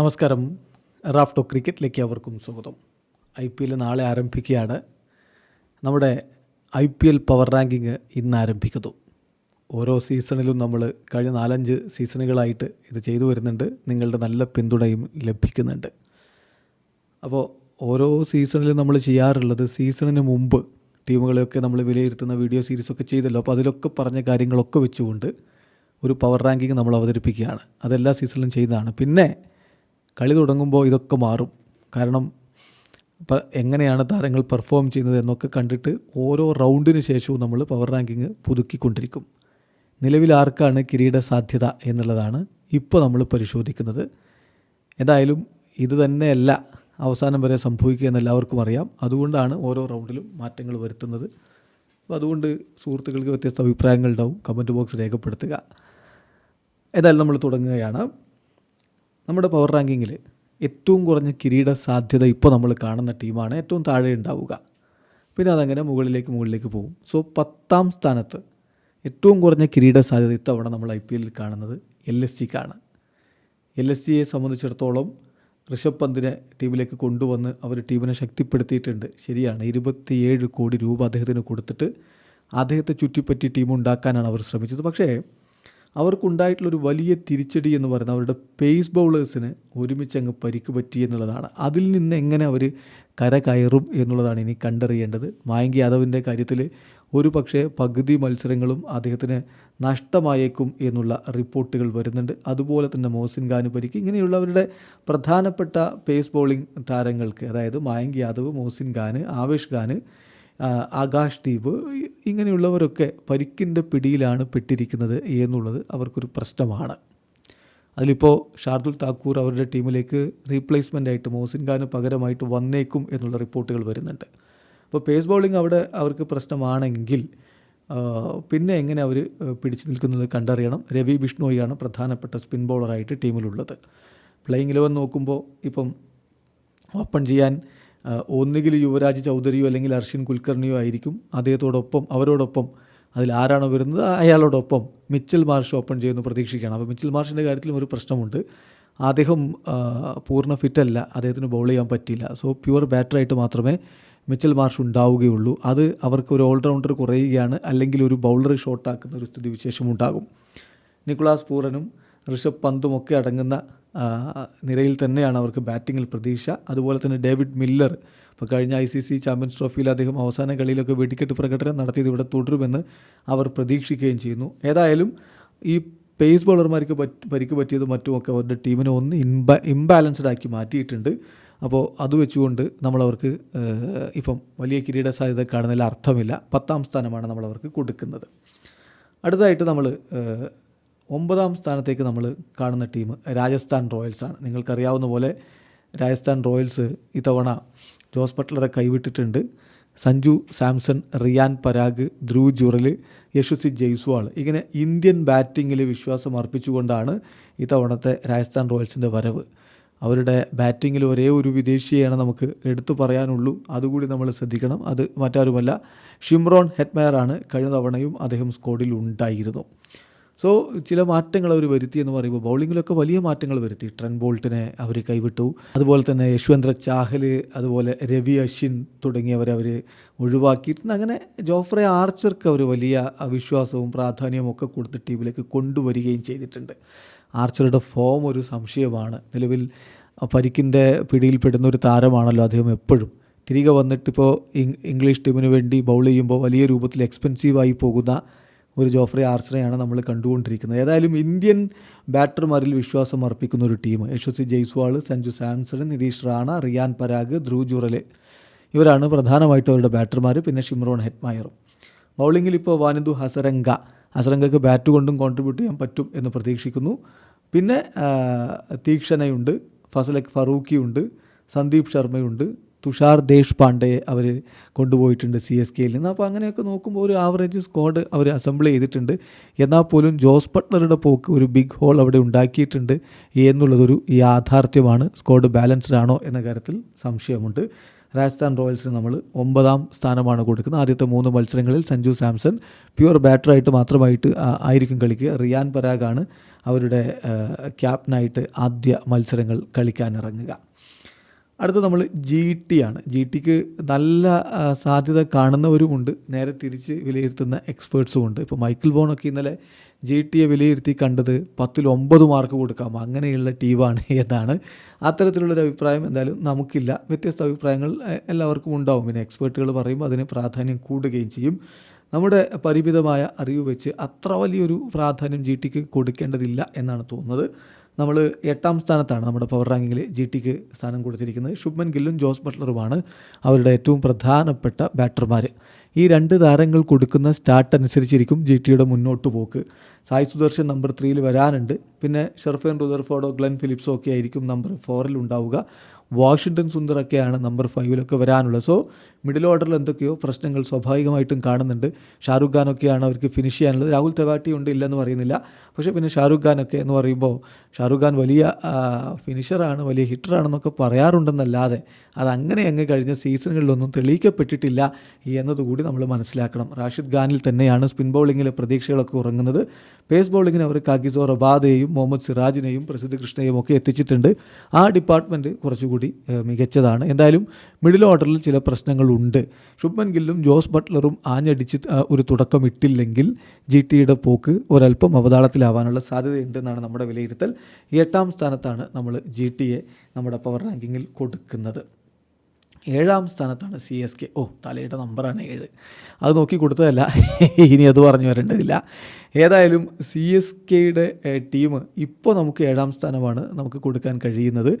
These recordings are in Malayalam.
നമസ്കാരം. റാഫ്റ്റോ ക്രിക്കറ്റിലേക്ക് അവർക്കും സ്വാഗതം. ഐ പി എൽ നാളെ ആരംഭിക്കുകയാണ്. നമ്മുടെ I P L power ranking ഇന്ന് ആരംഭിക്കുന്നു. ഓരോ സീസണിലും നമ്മൾ കഴിഞ്ഞ നാലഞ്ച് സീസണുകളായിട്ട് ഇത് ചെയ്തു വരുന്നുണ്ട്. നിങ്ങളുടെ നല്ല പിന്തുണയും ലഭിക്കുന്നുണ്ട്. അപ്പോൾ ഓരോ സീസണിലും നമ്മൾ ചെയ്യാറുള്ളത് സീസണിന് മുമ്പ് ടീമുകളെയൊക്കെ നമ്മൾ വിലയിരുത്തുന്ന വീഡിയോ സീരീസൊക്കെ ചെയ്തല്ലോ. അപ്പോൾ അതിലൊക്കെ പറഞ്ഞ കാര്യങ്ങളൊക്കെ വെച്ചുകൊണ്ട് ഒരു പവർ റാങ്കിങ് നമ്മൾ അവതരിപ്പിക്കുകയാണ്. അതെല്ലാ സീസണിലും ചെയ്തതാണ്. പിന്നെ കളി തുടങ്ങുമ്പോൾ ഇതൊക്കെ മാറും. കാരണം ഇപ്പം എങ്ങനെയാണ് താരങ്ങൾ പെർഫോം ചെയ്യുന്നത് എന്നൊക്കെ കണ്ടിട്ട് ഓരോ റൗണ്ടിന് ശേഷവും നമ്മൾ പവർ റാങ്കിങ് പുതുക്കിക്കൊണ്ടിരിക്കും. നിലവിൽ ആർക്കാണ് കിരീട സാധ്യത എന്നുള്ളതാണ് ഇപ്പോൾ നമ്മൾ പരിശോധിക്കുന്നത്. എന്തായാലും ഇത് തന്നെയല്ല അവസാനം വരെ സംഭവിക്കുക എന്ന് എല്ലാവർക്കും അറിയാം. അതുകൊണ്ടാണ് ഓരോ റൗണ്ടിലും മാറ്റങ്ങൾ വരുത്തുന്നത്. അപ്പോൾ അതുകൊണ്ട് സുഹൃത്തുക്കൾക്ക് വ്യത്യസ്ത അഭിപ്രായങ്ങൾ ഉണ്ടാവും. കമന്റ് ബോക്സ് രേഖപ്പെടുത്തുക. എന്തായാലും നമ്മൾ തുടങ്ങുകയാണ്. നമ്മുടെ പവർ റാങ്കിങ്ങിൽ ഏറ്റവും കുറഞ്ഞ കിരീട സാധ്യത ഇപ്പോൾ നമ്മൾ കാണുന്ന ടീമാണ് ഏറ്റവും താഴെ ഉണ്ടാവുക. പിന്നെ അതങ്ങനെ മുകളിലേക്ക് മുകളിലേക്ക് പോകും. സോ പത്താം സ്ഥാനത്ത് ഏറ്റവും കുറഞ്ഞ കിരീട സാധ്യത ഇത്തവണ നമ്മൾ ഐ പി എല്ലിൽ കാണുന്നത് എൽ എസ് സിക്കാണ് എൽ എസ് സിയെ സംബന്ധിച്ചിടത്തോളം ഋഷഭ് പന്തിനെ ടീമിലേക്ക് കൊണ്ടുവന്ന് അവർ ടീമിനെ ശക്തിപ്പെടുത്തിയിട്ടുണ്ട്. ശരിയാണ് ഇരുപത്തിയേഴ് കോടി രൂപ അദ്ദേഹത്തിന് കൊടുത്തിട്ട് അദ്ദേഹത്തെ ചുറ്റിപ്പറ്റി ടീം ഉണ്ടാക്കാനാണ് അവർ ശ്രമിച്ചത്. പക്ഷേ അവർക്കുണ്ടായിട്ടുള്ളൊരു വലിയ തിരിച്ചടി എന്ന് പറയുന്നത് അവരുടെ പേസ് ബൗളേഴ്സിന് ഒരുമിച്ച് അങ്ങ് പരിക്ക് പറ്റി എന്നുള്ളതാണ്. അതിൽ നിന്ന് എങ്ങനെ അവർ കര കയറും എന്നുള്ളതാണ് ഇനി കണ്ടറിയേണ്ടത്. മായങ്കി യാദവിന്റെ കാര്യത്തിൽ ഒരു പക്ഷേ പകുതി മത്സരങ്ങളും അദ്ദേഹത്തിന് നഷ്ടമായേക്കും എന്നുള്ള റിപ്പോർട്ടുകൾ വരുന്നുണ്ട്. അതുപോലെ തന്നെ മോസിൻ ഖാനു പരിക്ക് ഇങ്ങനെയുള്ളവരുടെ പ്രധാനപ്പെട്ട പേസ് ബൗളിംഗ് താരങ്ങൾക്ക് അതായത് മായങ്കി യാദവ് മോസിൻ ഖാന് ആവേഷ് ഖാന് ആകാശ് ദീപ് ഇങ്ങനെയുള്ളവരൊക്കെ പരിക്കിന്റെ പിടിയിലാണ് പെട്ടിരിക്കുന്നത് എന്നുള്ളത് അവർക്കൊരു പ്രശ്നമാണ്. അതിലിപ്പോൾ ഷാർദുൽ താക്കൂർ അവരുടെ ടീമിലേക്ക് റീപ്ലേസ്മെന്റ് ആയിട്ട് മോസിൻ ഖാന് പകരമായിട്ട് വന്നേക്കും എന്നുള്ള റിപ്പോർട്ടുകൾ വരുന്നുണ്ട്. അപ്പോൾ പേസ് ബൗളിംഗ് അവിടെ അവർക്ക് പ്രശ്നമാണെങ്കിൽ പിന്നെ എങ്ങനെ അവർ പിടിച്ചു നിൽക്കുന്നത് കണ്ടറിയണം. രവി ബിഷ്ണോയിയാണ് പ്രധാനപ്പെട്ട സ്പിൻ ബൗളറായിട്ട് ടീമിലുള്ളത്. പ്ലേയിങ് ഇലവൻ നോക്കുമ്പോൾ ഇപ്പം ഓപ്പൺ ചെയ്യാൻ ഒന്നുകിൽ യുവരാജ് ചൗധരിയോ അല്ലെങ്കിൽ അർഷിൻ കുൽക്കർണിയോ ആയിരിക്കും അദ്ദേഹത്തോടൊപ്പം അവരോടൊപ്പം അതിൽ ആരാണോ വരുന്നത്? അയാളോടൊപ്പം മിച്ചൽ മാർഷ് ഓപ്പൺ ചെയ്യുമെന്ന് പ്രതീക്ഷിക്കുകയാണ്. അപ്പോൾ മിച്ചൽ മാർഷിന്റെ കാര്യത്തിലും ഒരു പ്രശ്നമുണ്ട്. അദ്ദേഹം പൂർണ ഫിറ്റല്ല. അദ്ദേഹത്തിന് ബൗൾ ചെയ്യാൻ പറ്റില്ല സോ പ്യുവർ ബാറ്ററായിട്ട് മാത്രമേ മിച്ചൽ മാർഷ് ഉണ്ടാവുകയുള്ളൂ. അത് അവർക്ക് ഒരു ഓൾറൗണ്ടർ കുറയുകയാണ്. അല്ലെങ്കിൽ ഒരു ബൗളർ ഷോട്ടാക്കുന്ന ഒരു സ്ഥിതി വിശേഷമുണ്ടാകും നിക്കുളാസ് പൂറനും ഋഷഭ് പന്തും ഒക്കെ അടങ്ങുന്ന നിരയിൽ തന്നെയാണ് അവർക്ക് ബാറ്റിങ്ങിൽ പ്രതീക്ഷ. അതുപോലെ തന്നെ ഡേവിഡ് മില്ലർ. ഇപ്പോൾ കഴിഞ്ഞ ഐ സി സി ചാമ്പ്യൻസ് ട്രോഫിയിൽ അദ്ദേഹം അവസാന കളിയിലൊക്കെ വെടിക്കെട്ട് പ്രകടനം നടത്തിയത് ഇവിടെ തുടരുമെന്ന് അവർ പ്രതീക്ഷിക്കുകയും ചെയ്യുന്നു. ഏതായാലും ഈ പേസ് ബോളർമാർക്ക് പറ്റ് പരിക്ക് പറ്റിയതും മറ്റുമൊക്കെ അവരുടെ ടീമിനെ ഒന്ന് ഇംബ ഇംബാലൻസ്ഡ് ആക്കി മാറ്റിയിട്ടുണ്ട്. അപ്പോൾ അത് വെച്ചുകൊണ്ട് നമ്മളവർക്ക് ഇപ്പം വലിയ കിരീട സാധ്യത കാണുന്നതിൽ അർത്ഥമില്ല. പത്താം സ്ഥാനമാണ് നമ്മളവർക്ക് കൊടുക്കുന്നത്. അടുത്തതായിട്ട് നമ്മൾ ഒമ്പതാം സ്ഥാനത്തേക്ക് നമ്മൾ കാണുന്ന ടീം രാജസ്ഥാൻ റോയൽസാണ് നിങ്ങൾക്കറിയാവുന്ന പോലെ രാജസ്ഥാൻ റോയൽസ് ഇത്തവണ ജോസ് ബട്ട്ലറെ കൈവിട്ടിട്ടുണ്ട്. സഞ്ജു സാംസൺ റിയാൻ പരാഗ് ധ്രുവ് ജുറൽ യശസ്വി ജയ്സ്വാൾ ഇങ്ങനെ ഇന്ത്യൻ ബാറ്റിങ്ങിൽ വിശ്വാസം അർപ്പിച്ചുകൊണ്ടാണ് ഇത്തവണത്തെ രാജസ്ഥാൻ റോയൽസിന്റെ വരവ്. അവരുടെ ബാറ്റിങ്ങിൽ ഒരേ ഒരു വിദേശിയെയാണ് നമുക്ക് എടുത്തു പറയാനുള്ളൂ. അതുകൂടി നമ്മൾ ശ്രദ്ധിക്കണം. അത് മറ്റാരുമല്ല ഷിംറോൺ ഹെറ്റ്മയറാണ് കഴിഞ്ഞ തവണയും അദ്ദേഹം സ്കോഡിൽ ഉണ്ടായിരുന്നു. സോ ചില മാറ്റങ്ങൾ അവർ വരുത്തി എന്ന് പറയുമ്പോൾ ബൗളിങ്ങിലൊക്കെ വലിയ മാറ്റങ്ങൾ വരുത്തി. ട്രെൻ ബോൾട്ടിനെ അവർ കൈവിട്ടു. അതുപോലെ തന്നെ യശ്വന്ദ്ര ചാഹൽ അതുപോലെ രവി അശ്വിൻ തുടങ്ങിയവരെ അവർ ഒഴിവാക്കിയിട്ടുണ്ട് അങ്ങനെ ജോഫ്രെ ആർച്ചർക്ക് അവർ വലിയ വിശ്വാസവും പ്രാധാന്യവും ഒക്കെ കൊടുത്ത് ടീമിലേക്ക് കൊണ്ടുവരികയും ചെയ്തിട്ടുണ്ട്. ആർച്ചറുടെ ഫോം ഒരു സംശയമാണ്. നിലവിൽ പരിക്കിന്റെ പിടിയിൽപ്പെടുന്ന ഒരു താരമാണല്ലോ അദ്ദേഹം എപ്പോഴും. തിരികെ വന്നിട്ടിപ്പോൾ ഇംഗ്ലീഷ് ടീമിന് വേണ്ടി ബൗൾ ചെയ്യുമ്പോൾ വലിയ രൂപത്തിൽ എക്സ്പെൻസീവായി പോകുന്ന ഒരു ജോഫ്രി ആർച്ചറെയാണ് നമ്മൾ കണ്ടുകൊണ്ടിരിക്കുന്നത്. ഏതായാലും ഇന്ത്യൻ ബാറ്റർമാരിൽ വിശ്വാസം അർപ്പിക്കുന്ന ഒരു ടീം. യശസ്വി ജയ്സ്വാൾ സഞ്ജു സാംസൺ നിതീഷ് റാണ റിയാൻ പരാഗ് ധ്രുവ് ജുറൽ ഇവരാണ് പ്രധാനമായിട്ടും അവരുടെ ബാറ്റർമാർ. പിന്നെ ഷിമ്രോൺ ഹെറ്റ്മയറും ബൗളിങ്ങിൽ ഇപ്പോൾ വാനിന്ദു ഹസരംഗ. ഹസരംഗക്ക് ബാറ്റ് കൊണ്ടും കോൺട്രിബ്യൂട്ട് ചെയ്യാൻ പറ്റും എന്ന് പ്രതീക്ഷിക്കുന്നു. പിന്നെ തീക്ഷണയുണ്ട്. ഫസലക് ഫറൂഖിയുണ്ട്. സന്ദീപ് ശർമ്മയുണ്ട്. തുഷാർ ദേശ് പാണ്ഡയെ അവർ കൊണ്ടുപോയിട്ടുണ്ട് സി എസ് കെയിൽ നിന്ന്. അപ്പോൾ അങ്ങനെയൊക്കെ നോക്കുമ്പോൾ ഒരു ആവറേജ് സ്ക്വാഡ് അവർ അസംബിൾ ചെയ്തിട്ടുണ്ട്. എന്നാൽ പോലും ജോസ് ബട്ട്ലറുടെ പോക്ക് ഒരു ബിഗ് ഹോൾ അവിടെ ഉണ്ടാക്കിയിട്ടുണ്ട് എന്നുള്ളതൊരു യാഥാർത്ഥ്യമാണ്. സ്ക്വാഡ് ബാലൻസ്ഡ് ആണോ എന്ന കാര്യത്തിൽ സംശയമുണ്ട്. രാജസ്ഥാൻ റോയൽസിന് നമ്മൾ ഒമ്പതാം സ്ഥാനമാണ് കൊടുക്കുന്നത്. ആദ്യത്തെ മൂന്ന് മത്സരങ്ങളിൽ സഞ്ജു സാംസൺ പ്യുവർ ബാറ്ററായിട്ട് മാത്രമായിട്ട് ആയിരിക്കും കളിക്കുക. റിയാൻ പരാഗാണ് അവരുടെ ക്യാപ്റ്റനായിട്ട് ആദ്യ മത്സരങ്ങൾ കളിക്കാനിറങ്ങുക അടുത്ത നമ്മൾ ജി ടി ആണ്. ജി ടിക്ക് നല്ല സാധ്യത കാണുന്നവരുമുണ്ട്. നേരെ തിരിച്ച് വിലയിരുത്തുന്ന എക്സ്പേർട്സും ഉണ്ട് ഇപ്പോൾ മൈക്കിൾ ബോണൊക്കെ ഇന്നലെ ജി ടിയെ വിലയിരുത്തി കണ്ടത് പത്തിൽ ഒമ്പത് മാർക്ക് കൊടുക്കാം. അങ്ങനെയുള്ള ടീമാണ് എന്നാണ് അത്തരത്തിലുള്ളൊരു അഭിപ്രായം. എന്തായാലും നമുക്കില്ല. വ്യത്യസ്ത അഭിപ്രായങ്ങൾ എല്ലാവർക്കും ഉണ്ടാവും. പിന്നെ എക്സ്പേർട്ടുകൾ പറയുമ്പോൾ അതിന് പ്രാധാന്യം കൂടുകയും ചെയ്യും. നമ്മുടെ പരിമിതമായ അറിവ് വെച്ച് അത്ര വലിയൊരു പ്രാധാന്യം ജി ടിക്ക് കൊടുക്കേണ്ടതില്ല എന്നാണ് തോന്നുന്നത്. നമ്മൾ എട്ടാം സ്ഥാനത്താണ് നമ്മുടെ പവർ റാങ്കിങ്ങിൽ ജി ടിക്ക് സ്ഥാനം കൊടുത്തിരിക്കുന്നത്. ശുഭ്മൻ ഗില്ലും ജോസ് ബട്ട്ലറുമാണ് അവരുടെ ഏറ്റവും പ്രധാനപ്പെട്ട ബാറ്റർമാർ ഈ രണ്ട് താരങ്ങൾ കൊടുക്കുന്ന സ്റ്റാർട്ട് അനുസരിച്ചിരിക്കും ജി ടിയുടെ മുന്നോട്ട് പോക്ക്. സായി സുദർശൻ നമ്പർ ത്രീയിൽ വരാനുണ്ട്. പിന്നെ ഷെർഫേൻ റുദർഫോർഡോ ഗ്ലെൻ ഫിലിപ്സോ ഒക്കെ ആയിരിക്കും നമ്പർ ഫോറിൽ ഉണ്ടാവുക. വാഷിങ്ടൺ സുന്ദറൊക്കെയാണ് നമ്പർ ഫൈവിലൊക്കെ വരാനുള്ളത്. സോ മിഡിൽ ഓർഡറിൽ എന്തൊക്കെയോ പ്രശ്നങ്ങൾ സ്വാഭാവികമായിട്ടും കാണുന്നുണ്ട്. ഷാറുഖ് ഖാനൊക്കെയാണ് അവർക്ക് ഫിനിഷ് ചെയ്യാനുള്ളത്. രാഹുൽ തെവാട്ടി ഉണ്ട് ഇല്ലെന്ന് പറയുന്നില്ല. പക്ഷേ പിന്നെ ഷാറുഖ് ഖാനൊക്കെ എന്ന് പറയുമ്പോൾ ഷാറുഖ് ഖാൻ വലിയ ഫിനിഷറാണ് വലിയ ഹിറ്ററാണെന്നൊക്കെ പറയാറുണ്ടെന്നല്ലാതെ അതങ്ങനെ അങ്ങ് കഴിഞ്ഞ സീസണുകളിലൊന്നും തെളിയിക്കപ്പെട്ടിട്ടില്ല എന്നതുകൂടി നമ്മൾ മനസ്സിലാക്കണം. റാഷിദ് ഖാനിൽ തന്നെയാണ് സ്പിൻ ബൗളിങ്ങിലെ പ്രതീക്ഷകളൊക്കെ ഉറങ്ങുന്നത്. പേസ് ബൗളിങ്ങിന് അവർ കാഗിസോ റബാദയെയും മുഹമ്മദ് സിറാജിനെയും പ്രസിദ്ധ കൃഷ്ണയും ഒക്കെ എത്തിച്ചിട്ടുണ്ട്. ആ ഡിപ്പാർട്ട്മെന്റ് കുറച്ചുകൂടി മികച്ചതാണ്. എന്തായാലും മിഡിൽ ഓർഡറിൽ ചില പ്രശ്നങ്ങളുണ്ട് ശുഭ്മൻ ഗില്ലും ജോസ് ബട്ട്ലറും ആഞ്ഞടിച്ച് ഒരു തുടക്കം ഇട്ടില്ലെങ്കിൽ ജി ടിയുടെ പോക്ക് ഒരല്പം അവതാളത്തിലാവാനുള്ള സാധ്യതയുണ്ടെന്നാണ് നമ്മുടെ വിലയിരുത്തൽ. എട്ടാം സ്ഥാനത്താണ് നമ്മൾ ജി ടിയെ നമ്മുടെ പവർ റാങ്കിങ്ങിൽ കൊടുക്കുന്നത്. ഏഴാം സ്ഥാനത്താണ് സി എസ് കെ. ഓ തലയുടെ നമ്പറാണ് ഏഴ്. അത് നോക്കി കൊടുത്തതല്ല. ഇനി അത് പറഞ്ഞു വരേണ്ടതില്ല. ഏതായാലും സി എസ് കെയുടെ ടീം ഇപ്പോൾ നമുക്ക് ഏഴാം സ്ഥാനമാണ് നമുക്ക് കൊടുക്കാൻ കഴിയുന്നത്.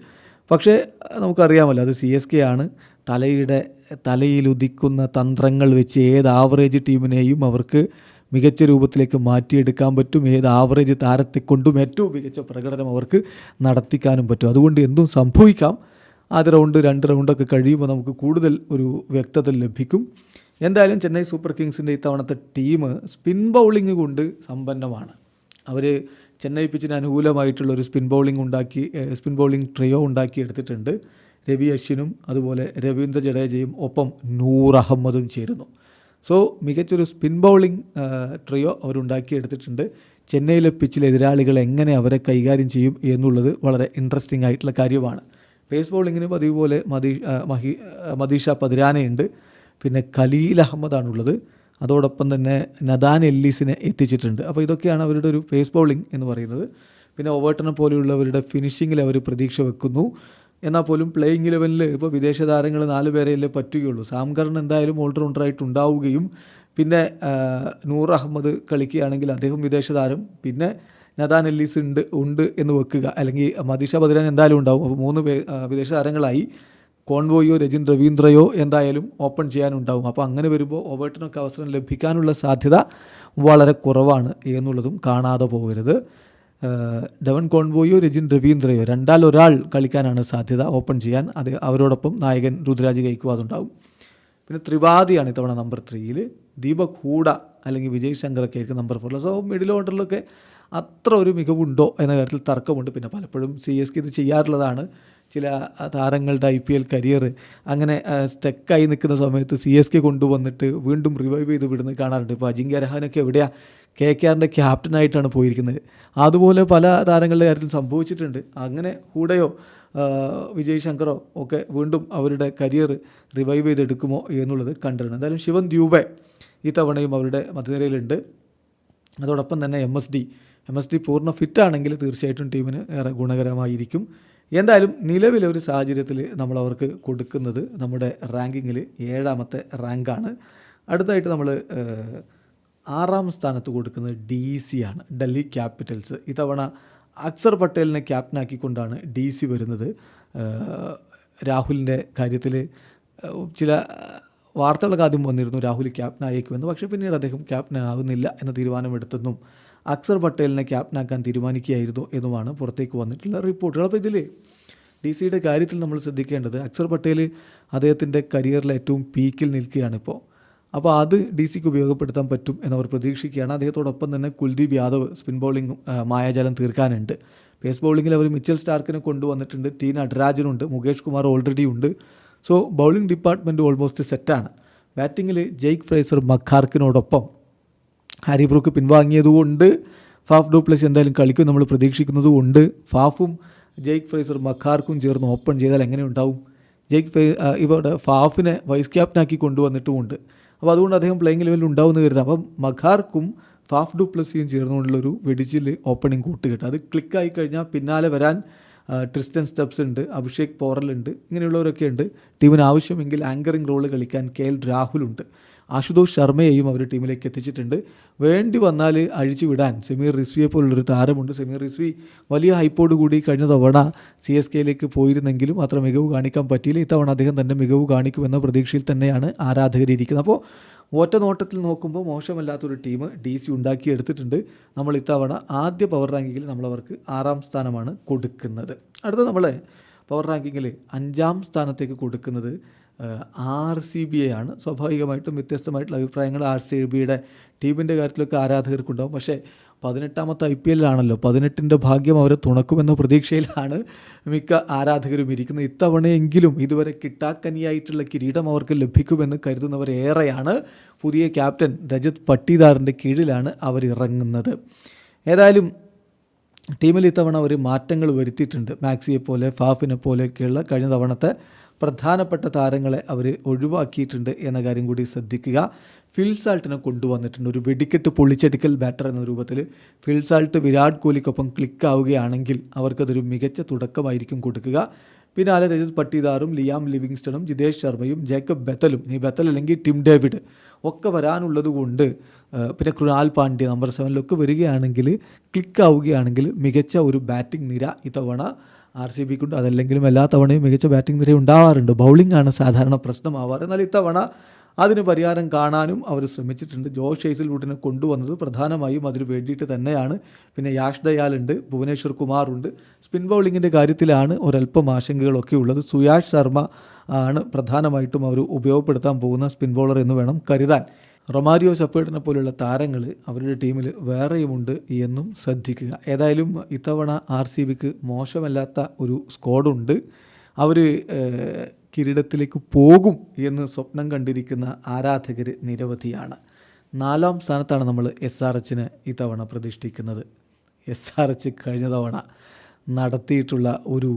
പക്ഷേ നമുക്കറിയാമല്ലോ അത് സി എസ് കെ ആണ്. തലയുടെ തലയിലുദിക്കുന്ന തന്ത്രങ്ങൾ വെച്ച് ഏത് ആവറേജ് ടീമിനെയും അവർക്ക് മികച്ച രൂപത്തിലേക്ക് മാറ്റിയെടുക്കാൻ പറ്റും ഏത് ആവറേജ് താരത്തെ കൊണ്ടും ഏറ്റവും മികച്ച പ്രകടനം അവർക്ക് നടത്തിക്കാനും പറ്റും. അതുകൊണ്ട് എന്തും സംഭവിക്കാം. ആദ്യ റൗണ്ട് രണ്ട് റൗണ്ടൊക്കെ കഴിയുമ്പോൾ നമുക്ക് കൂടുതൽ ഒരു വ്യക്തത ലഭിക്കും. എന്തായാലും ചെന്നൈ സൂപ്പർ കിങ്സിന്റെ ഇത്തവണത്തെ ടീം സ്പിൻ ബൗളിംഗ് കൊണ്ട് സമ്പന്നമാണ്. അവർ ചെന്നൈ പിച്ചിന് അനുകൂലമായിട്ടുള്ള ഒരു സ്പിൻ ബൗളിംഗ് ഉണ്ടാക്കി സ്പിൻ ബൗളിംഗ് ട്രയോ ഉണ്ടാക്കി എടുത്തിട്ടുണ്ട്. രവി അശ്വിനും അതുപോലെ രവീന്ദ്ര ജഡേജയും ഒപ്പം നൂർ അഹമ്മദും ചേരുന്നു. സോ മികച്ചൊരു സ്പിൻ ബൗളിംഗ് ട്രിയോ അവരുണ്ടാക്കിയെടുത്തിട്ടുണ്ട്. ചെന്നൈയിലെ പിച്ചിലെ എതിരാളികൾ എങ്ങനെ അവരെ കൈകാര്യം ചെയ്യും എന്നുള്ളത് വളരെ ഇൻട്രസ്റ്റിംഗ് ആയിട്ടുള്ള കാര്യമാണ്. പേസ് ബൗളിങ്ങിന് പതിവ് പോലെ മഹി മദീഷ പതിരാനയുണ്ട്. പിന്നെ ഖലീൽ അഹമ്മദാണുള്ളത്. അതോടൊപ്പം തന്നെ നദാൻ എല്ലീസിനെ എത്തിച്ചിട്ടുണ്ട്. അപ്പോൾ ഇതൊക്കെയാണ് അവരുടെ ഒരു പേസ് ബൗളിംഗ് എന്ന് പറയുന്നത്. പിന്നെ ഓവേട്ടനെ പോലെയുള്ളവരുടെ ഫിനിഷിങ്ങിൽ അവർ പ്രതീക്ഷ വെക്കുന്നു. എന്നാൽ പോലും പ്ലേയിങ് ഇലവനിൽ ഇപ്പോൾ വിദേശ താരങ്ങൾ നാല് പേരെയല്ലേ പറ്റുകയുള്ളൂ. സാംകറിന് എന്തായാലും ഓൾറൗണ്ടറായിട്ട് ഉണ്ടാവുകയും പിന്നെ നൂർ അഹമ്മദ് കളിക്കുകയാണെങ്കിൽ അദ്ദേഹം വിദേശ താരം. പിന്നെ നദാൻ എല്ലീസ് ഉണ്ട് ഉണ്ട് എന്ന് വെക്കുക. അല്ലെങ്കിൽ മദീഷ ബദ്രാൻ എന്തായാലും ഉണ്ടാവും. അപ്പോൾ മൂന്ന് പേ വിദേശ താരങ്ങളായി കോൺവോയോ രജിൻ രവീന്ദ്രയോ എന്തായാലും ഓപ്പൺ ചെയ്യാനുണ്ടാവും. അപ്പോൾ അങ്ങനെ വരുമ്പോൾ ഓവേർട്ടിനൊക്കെ അവസരം ലഭിക്കാനുള്ള സാധ്യത വളരെ കുറവാണ് എന്നുള്ളതും കാണാതെ പോകരുത്. ഡെവൻ കോൺവോയോ രജിൻ രവീന്ദ്രയോ രണ്ടാൽ ഒരാൾ കളിക്കാനാണ് സാധ്യത ഓപ്പൺ ചെയ്യാൻ. അത് അവരോടൊപ്പം നായകൻ രുദ്രാജ് കഴിക്കുക അതുണ്ടാവും പിന്നെ ത്രിപാഠിയാണ് ഇത്തവണ നമ്പർ ത്രീയിൽ ദീപക് ഹൂഡ അല്ലെങ്കിൽ വിജയ് ശങ്കറൊക്കെ ആയിരിക്കും നമ്പർ ഫോറിൽ സോ മിഡിൽ ഓർഡറിലൊക്കെ അത്ര ഒരു മികവുണ്ടോ എന്ന കാര്യത്തിൽ തർക്കമുണ്ട്. പിന്നെ പലപ്പോഴും സി എസ് കെ ഇത് ചെയ്യാറുള്ളതാണ്. ചില താരങ്ങളുടെ ഐ പി എൽ കരിയർ അങ്ങനെ സ്റ്റെക്കായി നിൽക്കുന്ന സമയത്ത് സി എസ് കെ കൊണ്ടുവന്നിട്ട് വീണ്ടും റിവൈവ് ചെയ്ത് വിടുന്നത് കാണാറുണ്ട്. ഇപ്പോൾ അജിങ്ക്യ രഹാനൊക്കെ എവിടെയാണ് കെ കെ ആറിന്റെ ക്യാപ്റ്റനായിട്ടാണ് പോയിരിക്കുന്നത്. അതുപോലെ പല താരങ്ങളുടെ കാര്യത്തിൽ സംഭവിച്ചിട്ടുണ്ട്. അങ്ങനെ കൂടെയോ വിജയ് ശങ്കറോ ഒക്കെ വീണ്ടും അവരുടെ കരിയർ റിവൈവ് ചെയ്തെടുക്കുമോ എന്നുള്ളത് കണ്ടിരുന്നു എന്തായാലും ശിവൻ ദ്യൂബെ ഈ തവണയും അവരുടെ മധ്യനിരയിലുണ്ട്. അതോടൊപ്പം തന്നെ M S D M S D പൂർണ ഫിറ്റാണെങ്കിൽ തീർച്ചയായിട്ടും ടീമിന് ഏറെ ഗുണകരമായിരിക്കും. എന്തായാലും നിലവിലെ ഒരു സാഹചര്യത്തിൽ നമ്മൾ അവർക്ക് കൊടുക്കുന്നത് നമ്മുടെ റാങ്കിങ്ങിൽ ഏഴാമത്തെ റാങ്കാണ് അടുത്തായിട്ട് നമ്മൾ ആറാം സ്ഥാനത്ത് കൊടുക്കുന്നത് ഡി സി ആണ് ഡൽഹി ക്യാപിറ്റൽസ് ഇത്തവണ അക്സർ പട്ടേലിനെ ക്യാപ്റ്റനാക്കിക്കൊണ്ടാണ് ഡി സി വരുന്നത്. രാഹുലിന്റെ കാര്യത്തിൽ ചില വാർത്തകളൊക്കെ ആദ്യം വന്നിരുന്നു രാഹുൽ ക്യാപ്റ്റനായേക്കുമെന്ന് പക്ഷേ പിന്നീട് അദ്ദേഹം ക്യാപ്റ്റൻ ആകുന്നില്ല എന്ന തീരുമാനമെടുത്തെന്നും അക്സർ പട്ടേലിനെ ക്യാപ്റ്റനാക്കാൻ തീരുമാനിക്കുകയായിരുന്നു എന്നുമാണ് പുറത്തേക്ക് വന്നിട്ടുള്ള റിപ്പോർട്ടുകൾ. അപ്പോൾ ഇതിൽ ഡി സിയുടെ കാര്യത്തിൽ നമ്മൾ ശ്രദ്ധിക്കേണ്ടത് അക്സർ പട്ടേൽ അദ്ദേഹത്തിന്റെ കരിയറിലെ ഏറ്റവും പീക്കിൽ നിൽക്കുകയാണ് ഇപ്പോൾ. അപ്പോൾ അത് ഡി സിക്ക് ഉപയോഗപ്പെടുത്താൻ പറ്റും എന്നവർ പ്രതീക്ഷിക്കുകയാണ്. അദ്ദേഹത്തോടൊപ്പം തന്നെ കുൽദീപ് യാദവ് സ്പിൻ ബൗളിംഗ് മായാജാലം തീർക്കാനുണ്ട്. പേസ് ബൗളിങ്ങിൽ അവർ മിച്ചൽ സ്റ്റാർക്കിനെ കൊണ്ടുവന്നിട്ടുണ്ട് ടി നടരാജനുണ്ട് മുകേഷ് കുമാർ ഓൾറെഡി ഉണ്ട്. സോ ബൗളിംഗ് ഡിപ്പാർട്ട്മെന്റ് ഓൾമോസ്റ്റ് സെറ്റാണ് ബാറ്റിങ്ങിൽ ജെയ്ക്ക് ഫ്രൈസർ മഖാർക്കിനോടൊപ്പം ഹാരി ബ്രൂക്ക് പിൻവാങ്ങിയതുകൊണ്ട് ഫാഫ് ഡൂപ്ലസ് എന്തായാലും കളിക്കും നമ്മൾ പ്രതീക്ഷിക്കുന്നതുകൊണ്ട് ഫാഫും ജെയ്ക്ക് ഫ്രൈസർ മക്കാർക്കും ചേർന്ന് ഓപ്പൺ ചെയ്താൽ എങ്ങനെ ഉണ്ടാവും? ജെയ്ക്ക് ഫേ ആ, ഇവിടെ ഫാഫിനെ വൈസ് ക്യാപ്റ്റനാക്കി കൊണ്ടുവന്നിട്ടുമുണ്ട് അപ്പോൾ അതുകൊണ്ട് അദ്ദേഹം പ്ലേയിങ് ലെവലിൽ ഉണ്ടാവുമെന്ന് കരുതാം. അപ്പം മഖാർക്കും ഫാഫ് ഡുപ്ലസിയും ചേർന്നുകൊണ്ടുള്ളൊരു വെടിച്ചിൽ ഓപ്പണിംഗ് കൂട്ടുകെട്ട് അത് ക്ലിക്കായി കഴിഞ്ഞാൽ പിന്നാലെ വരാൻ ട്രിസ്റ്റൻ സ്റ്റെപ്സ് ഉണ്ട് അഭിഷേക് പോറലുണ്ട് ഇങ്ങനെയുള്ളവരൊക്കെ ഉണ്ട്. ടീമിന് ആവശ്യമെങ്കിൽ ആങ്കറിംഗ് റോൾ കളിക്കാൻ കെ എൽ രാഹുലുണ്ട് ആശുതോഷ് ശർമ്മയെയും അവർ ടീമിലേക്ക് എത്തിച്ചിട്ടുണ്ട്. വേണ്ടി വന്നാൽ അഴിച്ചു വിടാൻ സെമീർ റിസ്വിയെ പോലുള്ളൊരു താരമുണ്ട്. സെമീർ റിസ്വി വലിയ ഹൈപ്പോട് കൂടി കഴിഞ്ഞ തവണ സി എസ് കെയിലേക്ക് പോയിരുന്നെങ്കിലും അത്ര മികവ് കാണിക്കാൻ പറ്റിയില്ല. ഇത്തവണ അദ്ദേഹം തന്നെ മികവ് കാണിക്കുമെന്ന പ്രതീക്ഷയിൽ തന്നെയാണ് ആരാധകരിയിരിക്കുന്നത് അപ്പോൾ ഒറ്റ നോട്ടത്തിൽ നോക്കുമ്പോൾ മോശമല്ലാത്തൊരു ടീം ഡി സി ഉണ്ടാക്കിയെടുത്തിട്ടുണ്ട്. നമ്മൾ ഇത്തവണ ആദ്യ പവർ റാങ്കിങ്ങിൽ നമ്മളവർക്ക് ആറാം സ്ഥാനമാണ് കൊടുക്കുന്നത്. അടുത്ത നമ്മൾ പവർ റാങ്കിങ്ങിൽ അഞ്ചാം സ്ഥാനത്തേക്ക് കൊടുക്കുന്നത് ആർ സി ബി ആണ്. സ്വാഭാവികമായിട്ടും വ്യത്യസ്തമായിട്ടുള്ള അഭിപ്രായങ്ങൾ ആർ സി ബിയുടെ ടീമിന്റെ കാര്യത്തിലൊക്കെ ആരാധകർക്കുണ്ടാവും. പക്ഷേ പതിനെട്ടാമത്തെ ഐ പി എല്ലിലാണല്ലോ. പതിനെട്ടിന്റെ ഭാഗ്യം അവരെ തുണക്കുമെന്ന പ്രതീക്ഷയിലാണ് മിക്ക ആരാധകരും ഇരിക്കുന്നത്. ഇത്തവണയെങ്കിലും ഇതുവരെ കിട്ടാക്കനിയായിട്ടുള്ള കിരീടം അവർക്ക് ലഭിക്കുമെന്ന് കരുതുന്നവർ ഏറെയാണ്. പുതിയ ക്യാപ്റ്റൻ രജത് പട്ടീദാറിന്റെ കീഴിലാണ് അവർ ഇറങ്ങുന്നത് ഏതായാലും ടീമിൽ ഇത്തവണ അവർ മാറ്റങ്ങൾ വരുത്തിയിട്ടുണ്ട്. മാക്സിയെ പോലെ ഫാഫിനെ പോലെയൊക്കെയുള്ള കഴിഞ്ഞ തവണത്തെ പ്രധാനപ്പെട്ട താരങ്ങളെ അവർ ഒഴിവാക്കിയിട്ടുണ്ട് എന്ന കാര്യം കൂടി ശ്രദ്ധിക്കുക. ഫിൽസാൾട്ടിനെ കൊണ്ടുവന്നിട്ടുണ്ട്. ഒരു വെടിക്കെട്ട് പൊളിച്ചെടുക്കൽ ബാറ്റർ എന്ന രൂപത്തിൽ ഫിൽസാൾട്ട് വിരാട് കോഹ്ലിക്കൊപ്പം ക്ലിക്ക് ആവുകയാണെങ്കിൽ അവർക്കതൊരു മികച്ച തുടക്കമായിരിക്കും കൊടുക്കുക. പിന്നാലെ രജിത് പട്ടിദാറും ലിയാം ലിവിങ്സ്റ്റണും ജിതേഷ് ശർമ്മയും ജേക്കബ് ബെത്തലും ഇനി ബെത്തൽ അല്ലെങ്കിൽ ടിം ഡേവിഡ് ഒക്കെ വരാനുള്ളത് കൊണ്ട് പിന്നെ കൃണാൽ പാണ്ഡ്യ നമ്പർ സെവനിലൊക്കെ വരികയാണെങ്കിൽ ക്ലിക്ക് ആവുകയാണെങ്കിൽ മികച്ച ഒരു ബാറ്റിംഗ് നിര ഇത്തവണ ആർ സി ബിക്കുണ്ട്. അതല്ലെങ്കിലും എല്ലാ തവണയും മികച്ച ബാറ്റിംഗ് നിര ഉണ്ടാവാറുണ്ട്. ബൗളിംഗ് ആണ് സാധാരണ പ്രശ്നമാവാറ്. എന്നാൽ ഇത്തവണ അതിന് പരിഹാരം കാണാനും അവർ ശ്രമിച്ചിട്ടുണ്ട്. ജോഷ് ഹേസിൽവുഡിനെ കൊണ്ടുവന്നത് പ്രധാനമായും അതിന് വേണ്ടിയിട്ട് തന്നെയാണ്. പിന്നെ യാഷ് ദയാലുണ്ട് ഭുവനേശ്വർ കുമാറുണ്ട്. സ്പിൻ ബൗളിങ്ങിന്റെ കാര്യത്തിലാണ് ഒരല്പം ആശങ്കകളൊക്കെ ഉള്ളത്. സുയാഷ് ശർമ്മ ആണ് പ്രധാനമായിട്ടും അവർ ഉപയോഗപ്പെടുത്താൻ പോകുന്ന സ്പിൻ ബൗളർ എന്ന് വേണം കരുതാൻ. റൊമാരിയോ ചപ്പേട്ടിനെ പോലുള്ള താരങ്ങൾ അവരുടെ ടീമിൽ വേറെയുമുണ്ട് എന്നും ശ്രദ്ധിക്കുക. ഏതായാലും ഇത്തവണ ആർ സി ബിക്ക് മോശമല്ലാത്ത ഒരു സ്ക്വാഡുണ്ട്. അവർ കിരീടത്തിലേക്ക് പോകും എന്ന് സ്വപ്നം കണ്ടിരിക്കുന്ന ആരാധകർ നിരവധിയാണ്. നാലാം സ്ഥാനത്താണ് നമ്മൾ എസ് ആർ എച്ചിന് ഇത്തവണ പ്രതിഷ്ഠിക്കുന്നത്. എസ് ആർ എച്ച് കഴിഞ്ഞ തവണ നടത്തിയിട്ടുള്ള ഒരു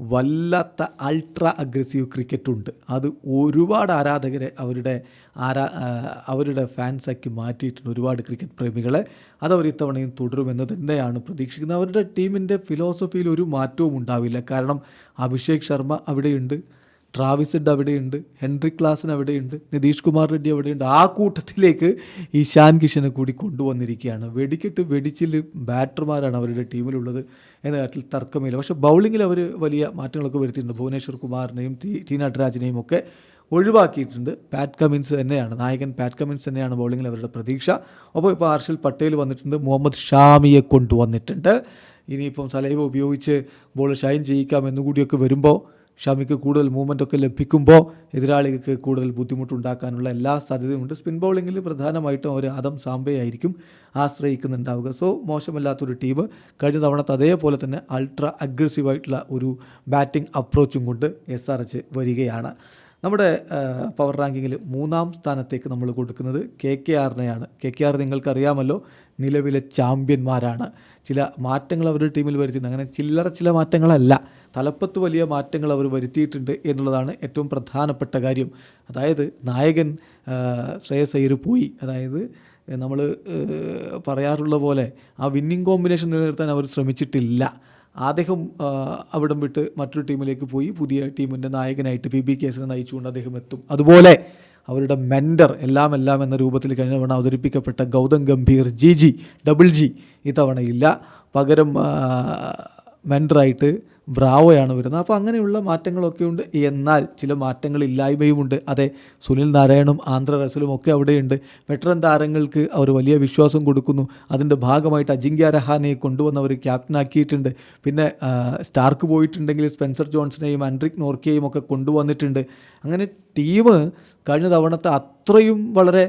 വല്ലാത്ത അൾട്രാ അഗ്രസീവ് ക്രിക്കറ്റ് ഉണ്ട്. അത് ഒരുപാട് ആരാധകരെ അവരുടെ ആരാ അവരുടെ ഫാൻസാക്കി മാറ്റിയിട്ടുണ്ട് ഒരുപാട് ക്രിക്കറ്റ് പ്രേമികളെ. അതവർ ഇത്തവണയും തുടരുമെന്ന് തന്നെയാണ് പ്രതീക്ഷിക്കുന്നത്. അവരുടെ ടീമിന്റെ ഫിലോസഫിയിൽ ഒരു മാറ്റവും ഉണ്ടാവില്ല. കാരണം അഭിഷേക് ശർമ്മ അവിടെയുണ്ട്. ട്രാവിസ് ഹെഡ് അവിടെയുണ്ട് ഹെൻറി ക്ലാസൻ അവിടെയുണ്ട് നിതീഷ് കുമാർ റെഡ്ഡി അവിടെയുണ്ട്. ആ കൂട്ടത്തിലേക്ക് ഇഷാൻ കിഷനെ കൂടി കൊണ്ടുവന്നിരിക്കുകയാണ്. വെടിക്കെട്ട് വെടിച്ചിൽ ബാറ്റർമാരാണ് അവരുടെ ടീമിലുള്ളത് എന്ന കാര്യത്തിൽ തർക്കമില്ല. പക്ഷേ ബൗളിങ്ങിൽ അവർ വലിയ മാറ്റങ്ങളൊക്കെ വരുത്തിയിട്ടുണ്ട്. ഭുവനേശ്വർ കുമാറിനെയും ടി നടരാജിനെയും ഒക്കെ ഒഴിവാക്കിയിട്ടുണ്ട്. പാറ്റ് കമിൻസ് തന്നെയാണ് നായകൻ പാറ്റ് കമിൻസ് തന്നെയാണ് ബൗളിങ്ങിൽ അവരുടെ പ്രതീക്ഷ. ഒപ്പം ഇപ്പോൾ ഹർഷൽ പട്ടേൽ വന്നിട്ടുണ്ട് മുഹമ്മദ് ഷാമിയെ കൊണ്ടുവന്നിട്ടുണ്ട്. ഇനിയിപ്പം സലൈവ് ഉപയോഗിച്ച് ബോൾ ഷൈൻ ചെയ്യിക്കാം എന്നുകൂടിയൊക്കെ വരുമ്പോൾ ഷമിക്ക് കൂടുതൽ മൂവ്മെന്റ് ഒക്കെ ലഭിക്കുമ്പോൾ എതിരാളികൾക്ക് കൂടുതൽ ബുദ്ധിമുട്ടുണ്ടാക്കാനുള്ള എല്ലാ സാധ്യതയുമുണ്ട് സ്പിൻ ബൗളിങ്ങിൽ പ്രധാനമായിട്ടും അവർ ആദം സാംബെ ആയിരിക്കും ആശ്രയിക്കുന്നുണ്ടാവുക. സോ മോശമല്ലാത്തൊരു ടീം കഴിഞ്ഞ തവണത്തെ അതേപോലെ തന്നെ അൾട്രാ അഗ്രസീവായിട്ടുള്ള ഒരു ബാറ്റിംഗ് അപ്രോച്ചും കൊണ്ട് എസ് ആർ എച്ച് വരികയാണ്. നമ്മുടെ പവർ റാങ്കിങ്ങിൽ മൂന്നാം സ്ഥാനത്തേക്ക് നമ്മൾ കൊടുക്കുന്നത് കെ കെ ആറിനെയാണ് കെ കെ ആർ നിങ്ങൾക്കറിയാമല്ലോ നിലവിലെ ചാമ്പ്യന്മാരാണ്. ചില മാറ്റങ്ങൾ അവരുടെ ടീമിൽ വരുത്തിയിട്ടുണ്ട്. അങ്ങനെ ചില്ലറ ചില മാറ്റങ്ങളല്ല തലപ്പത്ത് വലിയ മാറ്റങ്ങൾ അവർ വരുത്തിയിട്ടുണ്ട് എന്നുള്ളതാണ് ഏറ്റവും പ്രധാനപ്പെട്ട കാര്യം. അതായത് നായകൻ ശ്രേയസ് അയ്യർ പോയി. അതായത് നമ്മൾ പറയാറുള്ള പോലെ ആ വിന്നിംഗ് കോമ്പിനേഷൻ നിലനിർത്താൻ അവർ ശ്രമിച്ചിട്ടില്ല. അദ്ദേഹം അവിടം വിട്ട് മറ്റൊരു ടീമിലേക്ക് പോയി. പുതിയ ടീമിന്റെ നായകനായിട്ട് പി. ബി. കേസിനെ നയിച്ചുകൊണ്ട് അദ്ദേഹം എത്തും. അതുപോലെ അവരുടെ മെൻഡർ എല്ലാം എല്ലാം എന്ന രൂപത്തിൽ കഴിഞ്ഞ തവണ അവതരിപ്പിക്കപ്പെട്ട Gautam Gambhir G G double G ഇത്തവണ ഇല്ല. പകരം മെന്ററായിട്ട് ബ്രാവോയാണ് വരുന്നത്. അപ്പോൾ അങ്ങനെയുള്ള മാറ്റങ്ങളൊക്കെ ഉണ്ട്. എന്നാൽ ചില മാറ്റങ്ങൾ മാറ്റങ്ങളില്ലായ്മയുമുണ്ട് അതെ സുനിൽ നാരായണും ആന്ധ്ര റസലും ഒക്കെ അവിടെയുണ്ട്. വെറ്ററൻ താരങ്ങൾക്ക് അവർ വലിയ വിശ്വാസം കൊടുക്കുന്നു. അതിന്റെ ഭാഗമായിട്ട് അജിങ്ക്യ രഹാനെ കൊണ്ടുവന്ന് അവർ ക്യാപ്റ്റനാക്കിയിട്ടുണ്ട് പിന്നെ സ്റ്റാർക്ക് പോയിട്ടുണ്ടെങ്കിൽ സ്പെൻസർ ജോൺസിനെയും ആൻഡ്രിക് നോർക്കിയെയും ഒക്കെ കൊണ്ടുവന്നിട്ടുണ്ട്. അങ്ങനെ ടീം കഴിഞ്ഞ തവണത്തെ അത്രയും വളരെ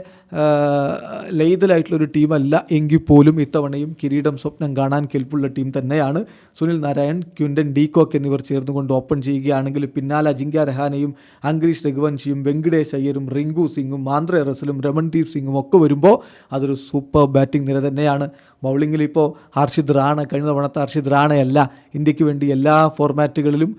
ലെയ്തലായിട്ടുള്ളൊരു ടീമല്ല എങ്കിൽ പോലും ഇത്തവണയും കിരീടം സ്വപ്നം കാണാൻ കെൽപ്പുള്ള ടീം തന്നെയാണ്. സുനിൽ നാരായൺ ക്യുൻഡൻ ഡീകോക്ക് എന്നിവർ ചേർന്നുകൊണ്ട് ഓപ്പൺ ചെയ്യുകയാണെങ്കിൽ പിന്നാലെ അജിങ്ക്യ രഹാനയും അങ്കരീഷ് രഘുവൻഷിയും വെങ്കടേഷ് അയ്യരും റിങ്കു സിംഗും മാന്ദ്ര റസലും രമൺദീപ് സിംഗും ഒക്കെ വരുമ്പോൾ അതൊരു സൂപ്പർ ബാറ്റിംഗ് നിര തന്നെയാണ്. ബൗളിങ്ങിൽ ഇപ്പോൾ ഹർഷിദ് റാണ കഴിഞ്ഞ തവണത്തെ ഹർഷിദ് റാണയല്ല ഇന്ത്യയ്ക്ക് വേണ്ടി എല്ലാ ഫോർമാറ്റുകളിലും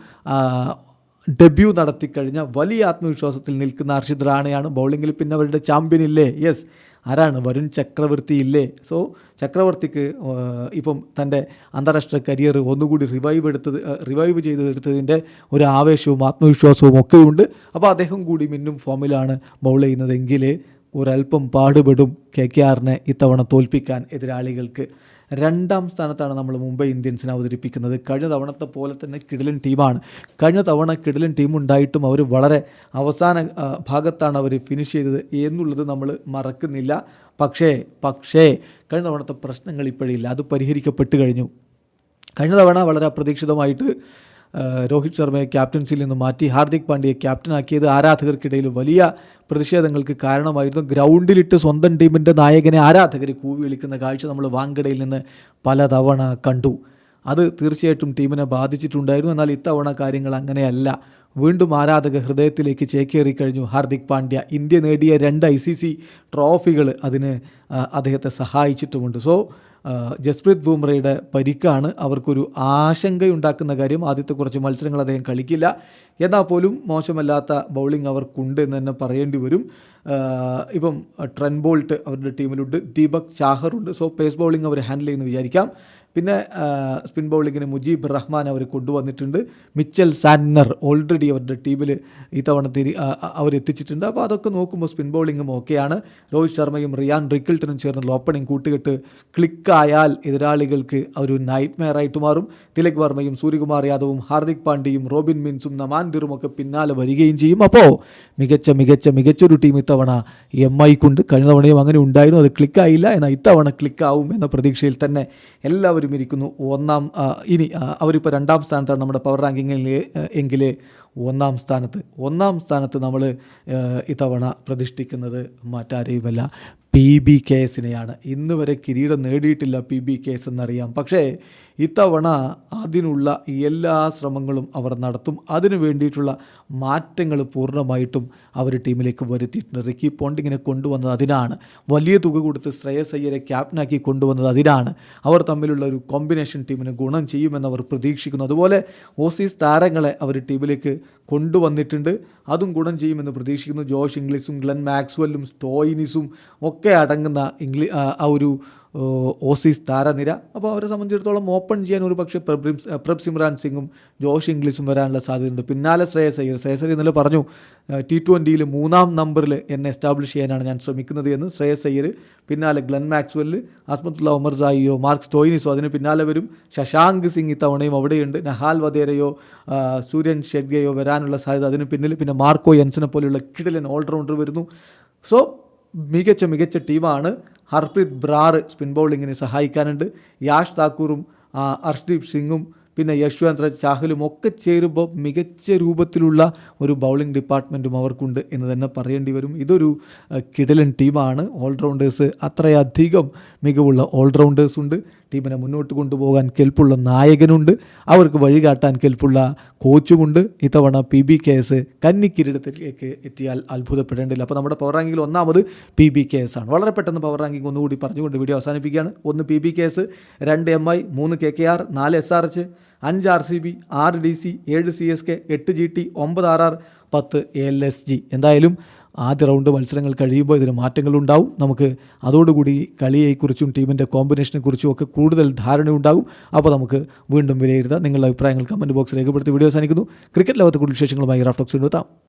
ഡെബ്യൂ നടത്തിക്കഴിഞ്ഞ വലിയ ആത്മവിശ്വാസത്തിൽ നിൽക്കുന്ന അർഷിദ് റാണയാണ് ബൗളിങ്ങിൽ പിന്നെ അവരുടെ ചാമ്പ്യൻ ഇല്ലേ? യെസ് ആരാണ്? വരുൺ ചക്രവർത്തി ഇല്ലേ? സോ ചക്രവർത്തിക്ക് ഇപ്പം തന്റെ അന്താരാഷ്ട്ര കരിയർ ഒന്നുകൂടി റിവൈവ് എടുത്തത് റിവൈവ് ചെയ്തെടുത്തതിന്റെ ഒരു ആവേശവും ആത്മവിശ്വാസവും ഒക്കെ ഉണ്ട് അപ്പോൾ അദ്ദേഹം കൂടി മിന്നും ഫോമിലാണ് ബൗൾ ചെയ്യുന്നതെങ്കിൽ ഒരല്പം പാടുപെടും കെ കെ ആറിനെ ഇത്തവണ തോൽപ്പിക്കാൻ എതിരാളികൾക്ക്. രണ്ടാം സ്ഥാനത്താണ് നമ്മൾ മുംബൈ ഇന്ത്യൻസിനെ അവതരിപ്പിക്കുന്നത്. കഴിഞ്ഞ തവണത്തെ പോലെ തന്നെ കിടിലൻ ടീമാണ്. കഴിഞ്ഞ തവണ കിടിലൻ ടീം ഉണ്ടായിട്ടും അവർ വളരെ അവസാന ഭാഗത്താണ് അവർ ഫിനിഷ് ചെയ്തത് എന്നുള്ളത് നമ്മൾ മറക്കുന്നില്ല. പക്ഷേ പക്ഷേ കഴിഞ്ഞ തവണത്തെ പ്രശ്നങ്ങൾ ഇപ്പോഴില്ല. അത് പരിഹരിക്കപ്പെട്ട് കഴിഞ്ഞു. കഴിഞ്ഞ തവണ വളരെ അപ്രതീക്ഷിതമായിട്ട് രോഹിത് ശർമ്മയെ ക്യാപ്റ്റൻസിയിൽ നിന്ന് മാറ്റി ഹാർദിക് പാണ്ഡ്യയെ ക്യാപ്റ്റനാക്കിയത് ആരാധകർക്കിടയിൽ വലിയ പ്രതിഷേധങ്ങൾക്ക് കാരണമായിരുന്നു. ഗ്രൗണ്ടിലിട്ട് സ്വന്തം ടീമിന്റെ നായകനെ ആരാധകർ കൂവി വിളിക്കുന്ന കാഴ്ച നമ്മൾ വാങ്കടയിൽ നിന്ന് പലതവണ കണ്ടു. അത് തീർച്ചയായിട്ടും ടീമിനെ ബാധിച്ചിട്ടുണ്ടായിരുന്നു. എന്നാൽ ഇത്തവണ കാര്യങ്ങൾ അങ്ങനെയല്ല. വീണ്ടും ആരാധക ഹൃദയത്തിലേക്ക് ചേക്കേറി കഴിഞ്ഞു ഹാർദിക് പാണ്ഡ്യ. ഇന്ത്യ നേടിയ രണ്ട് ഐ സി സി ട്രോഫികൾ അതിന് അദ്ദേഹത്തെ സഹായിച്ചിട്ടുമുണ്ട്. സോ ജസ്പ്രീത് ബുംറയുടെ പരിക്കാണ് അവർക്കൊരു ആശങ്കയുണ്ടാക്കുന്ന കാര്യം. ആദ്യത്തെ കുറച്ച് മത്സരങ്ങൾ അദ്ദേഹം കളിക്കില്ല. എന്നാൽ പോലും മോശമല്ലാത്ത ബൗളിംഗ് അവർക്കുണ്ട് എന്ന് തന്നെ പറയേണ്ടി വരും. ഇപ്പം ട്രെൻ ബോൾട്ട് അവരുടെ ടീമിലുണ്ട്. ദീപക് ചാഹറുണ്ട്. സോ പേസ് ബൗളിംഗ് അവർ ഹാൻഡിൽ ചെയ്യുന്നു വിചാരിക്കാം. പിന്നെ സ്പിൻ ബൗളിങ്ങിന് മുജീബ് റഹ്മാൻ അവർ കൊണ്ടുവന്നിട്ടുണ്ട്. മിച്ചൽ സാന്നർ ഓൾറെഡി അവരുടെ ടീമിൽ ഈ തവണ തിരി അവരെത്തിച്ചിട്ടുണ്ട് അപ്പോൾ അതൊക്കെ നോക്കുമ്പോൾ സ്പിൻ ബൗളിങ്ങും ഓക്കെയാണ് രോഹിത് ശർമ്മയും റിയാൻ റിക്കിൾട്ടനും ചേർന്നുള്ള ഓപ്പണിംഗ് കൂട്ടുകെട്ട് ക്ലിക്കായാൽ എതിരാളികൾക്ക് ഒരു നൈറ്റ് മെയറായിട്ട് മാറും. തിലക് വർമ്മയും സൂര്യകുമാർ യാദവും ഹാർദിക് പാണ്ഡ്യയും റോബിൻ മിൻസും നമാൻ ദിറും ഒക്കെ പിന്നാലെ വരികയും ചെയ്യും. അപ്പോൾ മികച്ച മികച്ച മികച്ചൊരു ടീം ഇത്തവണ എം ഐക്കുണ്ട് കഴിഞ്ഞ തവണയും അങ്ങനെ ഉണ്ടായിരുന്നു. അത് ക്ലിക്കായില്ല. എന്നാൽ ഇത്തവണ ക്ലിക്കാവും എന്ന പ്രതീക്ഷയിൽ തന്നെ എല്ലാവരും എല്ലാവരും ഇരിക്കുന്നു. ഒന്നാം ഇനി അവരിപ്പോൾ രണ്ടാം സ്ഥാനത്താണ് നമ്മുടെ പവർ റാങ്കിങ്ങിൽ എങ്കിൽ ഒന്നാം സ്ഥാനത്ത്. ഒന്നാം സ്ഥാനത്ത് നമ്മൾ ഇത്തവണ പ്രതിഷ്ഠിക്കുന്നത് മറ്റാരെയുമല്ല പി ബി കെ എസിനെയാണ്. ഇന്ന് വരെ കിരീടം നേടിയിട്ടില്ല പി ബി കെ എസ് എന്നറിയാം. പക്ഷേ ഇത്തവണ അതിനുള്ള എല്ലാ ശ്രമങ്ങളും അവർ നടത്തും. അതിനു വേണ്ടിയിട്ടുള്ള മാറ്റങ്ങൾ പൂർണമായിട്ടും അവർ ടീമിലേക്ക് വരുത്തിയിട്ടുണ്ട്. റിക്കി പോണ്ടിങ്ങിനെ കൊണ്ടുവന്നത് അതിനാണ്. വലിയ തുക കൊടുത്ത് ശ്രേയസ് അയ്യരെ ക്യാപ്റ്റനാക്കി കൊണ്ടുവന്നത് അതിനാണ്. അവർ തമ്മിലുള്ള ഒരു കോമ്പിനേഷൻ ടീമിന് ഗുണം ചെയ്യുമെന്ന് അവർ പ്രതീക്ഷിക്കുന്നു. അതുപോലെ ഓസീസ് താരങ്ങളെ അവർ ടീമിലേക്ക് കൊണ്ടുവന്നിട്ടുണ്ട്. അതും ഗുണം ചെയ്യുമെന്ന് പ്രതീക്ഷിക്കുന്നു. ജോഷ് ഇംഗ്ലീഷും ഗ്ലെൻ മാക്സ്വെല്ലും സ്റ്റോയിനിസും ഒക്കെ അടങ്ങുന്ന ഇംഗ്ലീ ആ ഒരു ഓസീസ് താരനിര. അപ്പോൾ അവരെ സംബന്ധിച്ചിടത്തോളം ഓപ്പൺ ചെയ്യാൻ ഒരു പക്ഷേ പ്രബ് സിമ്രാൻ സിംഗും ജോഷ് ഇംഗ്ലീഷും വരാനുള്ള സാധ്യതയുണ്ട്. പിന്നാലെ ശ്രേയസ് അയ്യർ. ശ്രേയസ് അയ്യർ ഇന്നലെ പറഞ്ഞു ടി ട്വന്റിയിൽ മൂന്നാം നമ്പറിൽ എന്നെ എസ്റ്റാബ്ലിഷ് ചെയ്യാനാണ് ഞാൻ ശ്രമിക്കുന്നത് എന്ന്. ശ്രേയസ് അയ്യർ പിന്നാലെ ഗ്ലെൻ മാക്സ്വെല്ല് അസ്മത്തുള്ള ഉമർ സായിയോ മാർക്ക് സ്റ്റോയിനിസോ അതിന് പിന്നാലെ വരും ശശാങ്ക് സിംഗ് ഇത്തവണയും അവിടെയുണ്ട്. നഹാൽ വധേരയോ സൂര്യൻ ഷെഡ്ഗയോ വരാനുള്ള സാധ്യത അതിന് പിന്നിൽ പിന്നെ മാർക്കോ യൻസിനെ പോലെയുള്ള കിടിലൻ ഓൾറൗണ്ടർ വരുന്നു. സോ മികച്ച മികച്ച ടീമാണ് ഹർപ്രീത് ബ്രാറ് സ്പിൻ ബൗളിങ്ങിനെ സഹായിക്കാനുണ്ട്. യാഷ് താക്കൂറും അർഷ്ദീപ് സിംഗും പിന്നെ യശ്വന്ത്ര ചാഹലും ഒക്കെ ചേരുമ്പോൾ മികച്ച രൂപത്തിലുള്ള ഒരു ബൗളിംഗ് ഡിപ്പാർട്ട്മെന്റും അവർക്കുണ്ട് എന്ന് തന്നെ പറയേണ്ടി വരും. ഇതൊരു കിടലൻ ടീമാണ്. ഓൾറൗണ്ടേഴ്സ് അത്രയധികം മികവുള്ള ഓൾറൗണ്ടേഴ്സ് ഉണ്ട്. ടീമിനെ മുന്നോട്ട് കൊണ്ടുപോകാൻ കെൽപ്പുള്ള നായകനുണ്ട്. അവർക്ക് വഴികാട്ടാൻ കെൽപ്പുള്ള കോച്ചുമുണ്ട്. ഇത്തവണ പി ബി കെ എസ് കന്നിക്കിരീടത്തിലേക്ക് എത്തിയാൽ അത്ഭുതപ്പെടേണ്ടില്ല അപ്പോൾ നമ്മുടെ പവർ റാങ്കിങ്ങിൽ ഒന്നാമത് പി ബി കെ എസ് ആണ്. വളരെ പെട്ടെന്ന് പവർ റാങ്കിങ് ഒന്നുകൂടി പറഞ്ഞുകൊണ്ട് വീഡിയോ അവസാനിപ്പിക്കുകയാണ്. ഒന്ന് പി ബി കെ എസ് രണ്ട് എം ഐ മൂന്ന് കെ കെ ആർ നാല് എസ് ആർ എച്ച് അഞ്ച് ആർ സി ബി ആറ് ഡി സി ഏഴ് സി എസ് കെ എട്ട് ജി ടി ഒമ്പത് ആർ ആർ പത്ത് എൽ എസ് ജി എന്തായാലും ആദ്യ റൗണ്ട് മത്സരങ്ങൾ കഴിയുമ്പോൾ ഇതിന് മാറ്റങ്ങളുണ്ടാവും. നമുക്ക് അതോടുകൂടി കളിയെക്കുറിച്ചും ടീമിന്റെ കോമ്പിനേഷനെക്കുറിച്ചും ഒക്കെ കൂടുതൽ ധാരണയുണ്ടാകും. അപ്പോൾ നമുക്ക് വീണ്ടും വിലയിരുത്താം. നിങ്ങളുടെ അഭിപ്രായങ്ങൾ കമന്റ് ബോക്സ് രേഖപ്പെടുത്തി വീഡിയോ സാധിക്കുന്നു ക്രിക്കറ്റ് ലോകത്തെ കൂടുതൽ വിശേഷങ്ങളുമായി റാഫ്റ്റോക്സ് എത്താം.